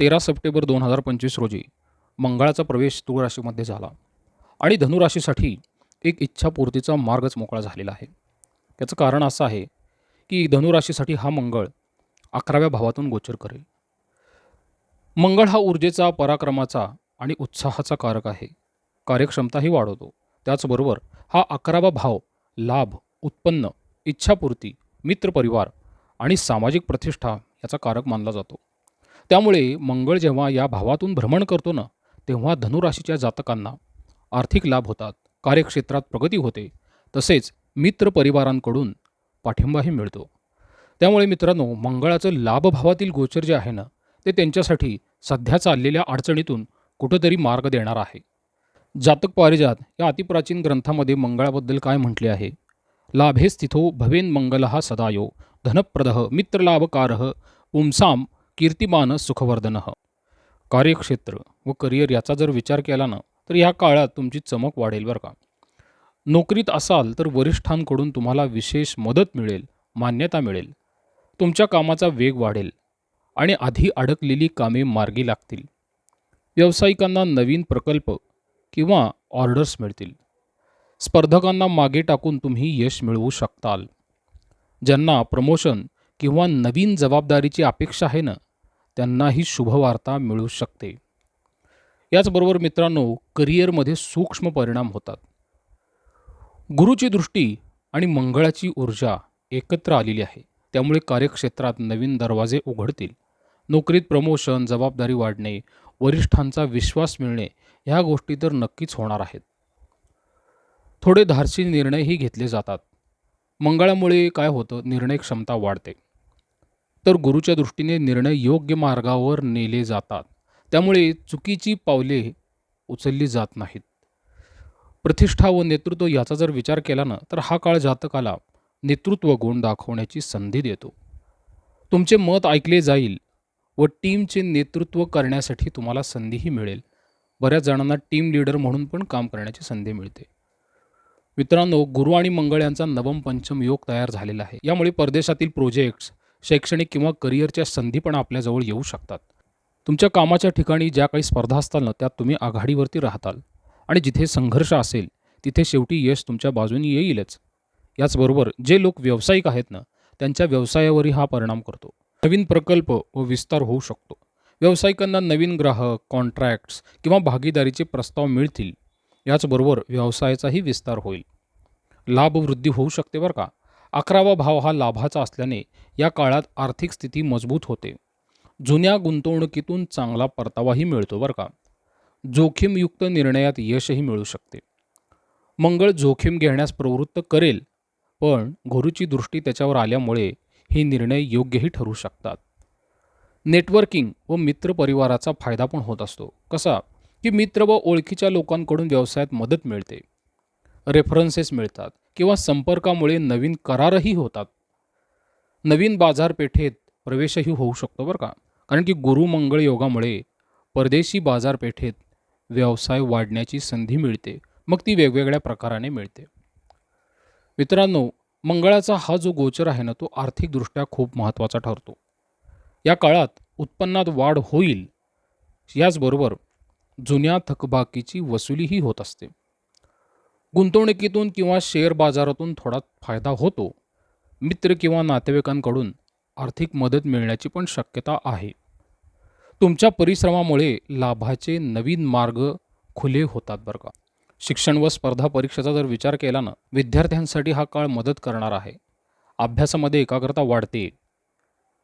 तेरा सप्टेंबर दोन हजार पंचवीस रोजी मंगळाचा प्रवेश तुळराशीमध्ये झाला. आणि धनुराशीसाठी एक इच्छापूर्तीचा मार्गच मोकळा झालेला आहे. त्याचं कारण असं आहे की धनुराशीसाठी हा मंगळ अकराव्या भावातून गोचर करेल. मंगळ हा ऊर्जेचा पराक्रमाचा आणि उत्साहाचा कारक आहे. कार्यक्षमताही वाढवतो. त्याचबरोबर हा अकरावा भाव लाभ उत्पन्न इच्छापूर्ती मित्रपरिवार आणि सामाजिक प्रतिष्ठा याचा कारक मानला जातो. त्यामुळे मंगळ जेव्हा या भावातून भ्रमण करतो ना तेव्हा धनुराशीच्या जातकांना आर्थिक लाभ होतात कार्यक्षेत्रात प्रगती होते तसेच मित्र परिवारांकडून पाठिंबाही मिळतो. त्यामुळे मित्रांनो मंगळाचं लाभभावातील गोचर जे आहे ना ते त्यांच्यासाठी सध्या चाललेल्या अडचणीतून कुठंतरी मार्ग देणार आहे. जातक पारिजात या अतिप्राचीन ग्रंथामध्ये मंगळाबद्दल काय म्हटले आहे? लाभे स्थितो भवेन मंगल हा सदायो धनप्रदह मित्रलाभकार पुंसाम कीर्तिमान सुखवर्धन. कार्यक्षेत्र व करिअर याचा जर विचार केला ना तर ह्या काळात तुमची चमक वाढेल बरं का. नोकरीत असाल तर वरिष्ठांकडून तुम्हाला विशेष मदत मिळेल मान्यता मिळेल. तुमच्या कामाचा वेग वाढेल आणि आधी अडकलेली कामे मार्गी लागतील. व्यावसायिकांना नवीन प्रकल्प किंवा ऑर्डर्स मिळतील. स्पर्धकांना मागे टाकून तुम्ही यश मिळवू शकताल. ज्यांना प्रमोशन किंवा नवीन जबाबदारीची अपेक्षा आहे ना त्यांनाही शुभवार्ता मिळू शकते. याचबरोबर मित्रांनो करिअरमध्ये सूक्ष्म परिणाम होतात. गुरुची दृष्टी आणि मंगळाची ऊर्जा एकत्र आलेली आहे. त्यामुळे कार्यक्षेत्रात नवीन दरवाजे उघडतील. नोकरीत प्रमोशन जबाबदारी वाढणे वरिष्ठांचा विश्वास मिळणे ह्या गोष्टी तर नक्कीच होणार आहेत. थोडे धाडसी निर्णयही घेतले जातात. मंगळामुळे काय होतं? निर्णय क्षमता वाढते. तर गुरुच्या दृष्टीने निर्णय योग्य मार्गावर नेले जातात. त्यामुळे चुकीची पावले उचलली जात नाहीत. प्रतिष्ठा व नेतृत्व याचा जर विचार केला ना तर हा काळ जातकाला नेतृत्व गुण दाखवण्याची संधी देतो. तुमचे मत ऐकले जाईल व टीमचे नेतृत्व करण्यासाठी तुम्हाला संधीही मिळेल. बऱ्याच जणांना टीम लीडर म्हणून पण काम करण्याची संधी मिळते. मित्रांनो गुरु आणि मंगळ यांचा नवम पंचम योग तयार झालेला आहे. यामुळे परदेशातील प्रोजेक्ट्स शैक्षणिक किंवा करिअरच्या संधी पण आपल्याजवळ येऊ शकतात. तुमच्या कामाच्या ठिकाणी ज्या काही स्पर्धा असतात ना त्यात तुम्ही आघाडीवरती राहताल. आणि जिथे संघर्ष असेल तिथे शेवटी यश तुमच्या बाजूने येईलच. याचबरोबर जे लोक व्यावसायिक आहेत ना त्यांच्या व्यवसायावरही हा परिणाम करतो. नवीन प्रकल्प व विस्तार होऊ शकतो. व्यावसायिकांना नवीन ग्राहक कॉन्ट्रॅक्ट्स किंवा भागीदारीचे प्रस्ताव मिळतील. याचबरोबर व्यवसायाचाही विस्तार होईल. लाभवृद्धी होऊ शकते बरं का? अकरावा भाव हा लाभाचा असल्याने या काळात आर्थिक स्थिती मजबूत होते. जुन्या गुंतवणुकीतून चांगला परतावाही मिळतो बरं का. जोखीमयुक्त निर्णयात यशही मिळू शकते. मंगळ जोखीम घेण्यास प्रवृत्त करेल पण गुरुची दृष्टी त्याच्यावर आल्यामुळे हे निर्णय योग्यही ठरू शकतात. नेटवर्किंग व मित्रपरिवाराचा फायदा पण होत असतो. कसा? की मित्र व ओळखीच्या लोकांकडून व्यवसायात मदत मिळते. रेफरन्सेस मिळतात किंवा संपर्कामुळे नवीन करारही होतात. नवीन बाजारपेठेत प्रवेशही होऊ शकतो बरं का? कारण की गुरुमंगळ योगामुळे परदेशी बाजारपेठेत व्यवसाय वाढण्याची संधी मिळते. मग ती वेगवेगळ्या प्रकाराने मिळते. मित्रांनो मंगळाचा हा जो गोचर आहे ना तो आर्थिकदृष्ट्या खूप महत्त्वाचा ठरतो. या काळात उत्पन्नात वाढ होईल याचबरोबर जुन्या थकबाकीची वसुलीही होत असते. गुंतवणुकीतून किंवा शेअर बाजारातून थोडा फायदा होतो. मित्र किंवा नातेवाईकांकडून आर्थिक मदत मिळण्याची पण शक्यता आहे. तुमच्या परिश्रमामुळे लाभाचे नवीन मार्ग खुले होतात बरं का. शिक्षण व स्पर्धा परीक्षेचा जर विचार केला ना विद्यार्थ्यांसाठी हा काळ मदत करणार आहे. अभ्यासामध्ये एकाग्रता वाढते.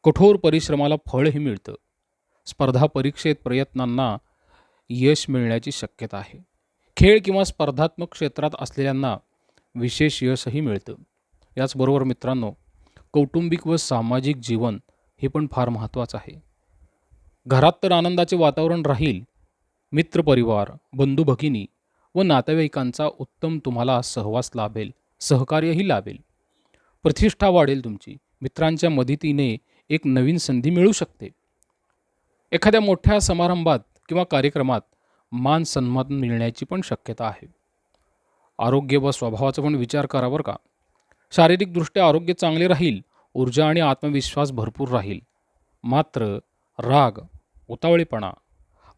कठोर परिश्रमाला फळही मिळतं. स्पर्धा परीक्षेत प्रयत्नांना यश मिळण्याची शक्यता आहे. खेळ किंवा स्पर्धात्मक क्षेत्रात असलेल्यांना विशेष यशही मिळतं. याचबरोबर मित्रांनो कौटुंबिक व सामाजिक जीवन हे पण फार महत्त्वाचं आहे. घरात तर आनंदाचे वातावरण राहील मित्रपरिवार बंधू भगिनी व नातेवाईकांचा उत्तम तुम्हाला सहवास लाभेल सहकार्यही लाभेल. प्रतिष्ठा वाढेल तुमची मित्रांच्या मदतीने एक नवीन संधी मिळू शकते. एखाद्या मोठ्या समारंभात किंवा कार्यक्रमात मान सन्मान मिळण्याची पण शक्यता आहे. आरोग्य व स्वभावाचा पण विचार करा बरं का. शारीरिकदृष्ट्या आरोग्य चांगले राहील ऊर्जा आणि आत्मविश्वास भरपूर राहील. मात्र राग उतावळेपणा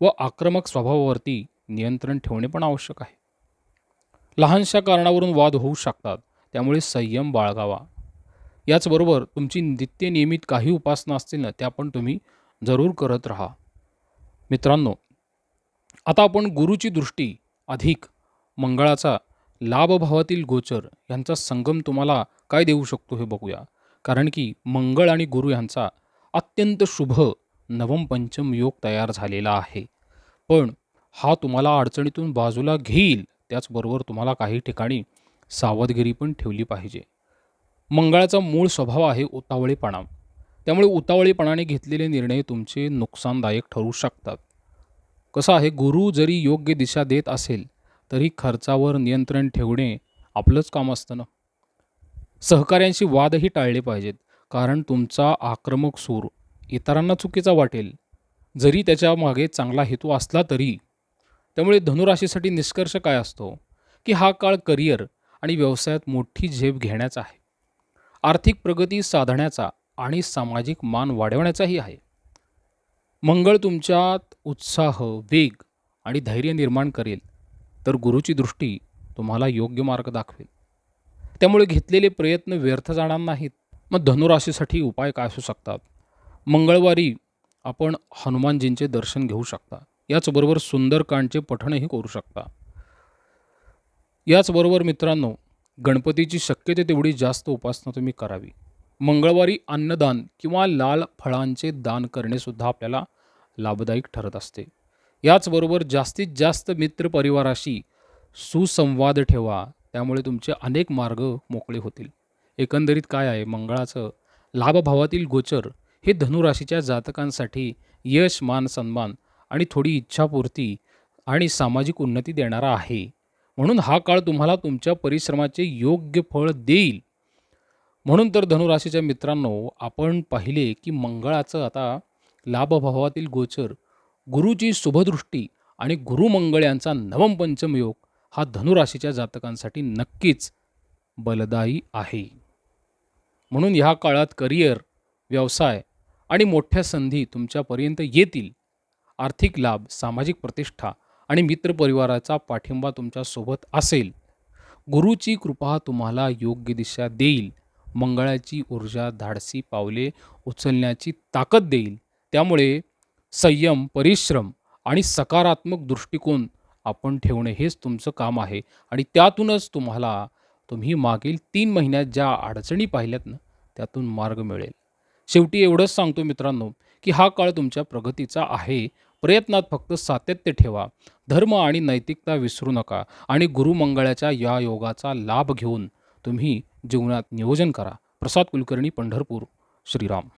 व आक्रमक स्वभावावरती नियंत्रण ठेवणे पण आवश्यक आहे. लहानशा कारणावरून वाद होऊ शकतात त्यामुळे संयम बाळगावा. याचबरोबर तुमची नित्य नियमित काही उपासना असतील ना त्या पण तुम्ही जरूर करत राहा. मित्रांनो आता आपण गुरुची दृष्टी अधिक मंगळाचा लाभभावातील गोचर यांचा संगम तुम्हाला काय देऊ शकतो हे बघूया. कारण की मंगळ आणि गुरु यांचा अत्यंत शुभ नवम पंचम योग तयार झालेला आहे. पण हा तुम्हाला अडचणीतून बाजूला घेईल त्याचबरोबर तुम्हाला काही ठिकाणी सावधगिरी पण ठेवली पाहिजे. मंगळाचा मूळ स्वभाव आहे उतावळेपणा. त्यामुळे उतावळेपणाने घेतलेले निर्णय तुमचे नुकसानदायक ठरू शकतात. कसं आहे? गुरु जरी योग्य दिशा देत असेल तरी खर्चावर नियंत्रण ठेवणे आपलंच काम असतं ना? सहकाऱ्यांशी वादही टाळले पाहिजेत कारण तुमचा आक्रमक सूर इतरांना चुकीचा वाटेल. जरी त्याच्यामागे चांगला हेतू असला तरी. त्यामुळे धनुराशीसाठी निष्कर्ष काय असतो? की हा काळ करिअर आणि व्यवसायात मोठी झेप घेण्याचा आहे. आर्थिक प्रगती साधण्याचा आणि सामाजिक मान वाढवण्याचाही आहे. मंगळ तुमच्यात उत्साह वेग आणि धैर्य निर्माण करेल तर गुरुची दृष्टी तुम्हाला योग्य मार्ग दाखवेल. त्यामुळे घेतलेले प्रयत्न व्यर्थ जाणार नाहीत. मग धनुराशीसाठी उपाय काय असू शकतात? मंगळवारी आपण हनुमानजींचे दर्शन घेऊ शकता. याचबरोबर सुंदरकांडचे पठणही करू शकता. याचबरोबर मित्रांनो गणपतीची शक्यते तेवढी जास्त उपासना तुम्ही करावी. मंगळवारी अन्नदान किंवा लाल फळांचे दान करणेसुद्धा आपल्याला लाभदायक ठरत असते. याचबरोबर जास्तीत जास्त मित्रपरिवाराशी सुसंवाद ठेवा त्यामुळे तुमचे अनेक मार्ग मोकळे होतील. एकंदरीत काय आहे? मंगळाचं लाभभावातील गोचर हे धनुराशीच्या जातकांसाठी यश मान सन्मान आणि थोडी इच्छापूर्ती आणि सामाजिक उन्नती देणारा आहे. म्हणून हा काळ तुम्हाला तुमच्या परिश्रमाचे योग्य फळ देईल. म्हणून तर धनुराशीच्या मित्रांनो आपण पाहिले की मंगळाचं आता लाभभावातील गोचर गुरुची शुभदृष्टी आणि गुरुमंगळ यांचा नवम पंचम योग हा धनुराशीच्या जातकांसाठी नक्कीच बलदायी आहे. म्हणून ह्या काळात करिअर व्यवसाय आणि मोठ्या संधी तुमच्यापर्यंत येतील. आर्थिक लाभ सामाजिक प्रतिष्ठा आणि मित्रपरिवाराचा पाठिंबा तुमच्यासोबत असेल. गुरुची कृपा तुम्हाला योग्य दिशा देईल. मंगळाची ऊर्जा धाडसी पावले उचलण्याची ताकद देईल. त्यामुळे संयम परिश्रम आणि सकारात्मक दृष्टिकोन आपण ठेवणे हेच तुमचं काम आहे. आणि त्यातूनच तुम्हाला तुम्ही मागील तीन महिन्यात ज्या अडचणी पाहिल्यात ना त्यातून मार्ग मिळेल. शेवटी एवढंच सांगतो मित्रांनो की हा काळ तुमच्या प्रगतीचा आहे. प्रयत्नात फक्त सातत्य ठेवा. धर्म आणि नैतिकता विसरू नका. आणि गुरुमंगळाच्या या योगाचा लाभ घेऊन तुम्ही जीवनात नियोजन करा. प्रसाद कुलकर्णी पंढरपूर श्रीराम.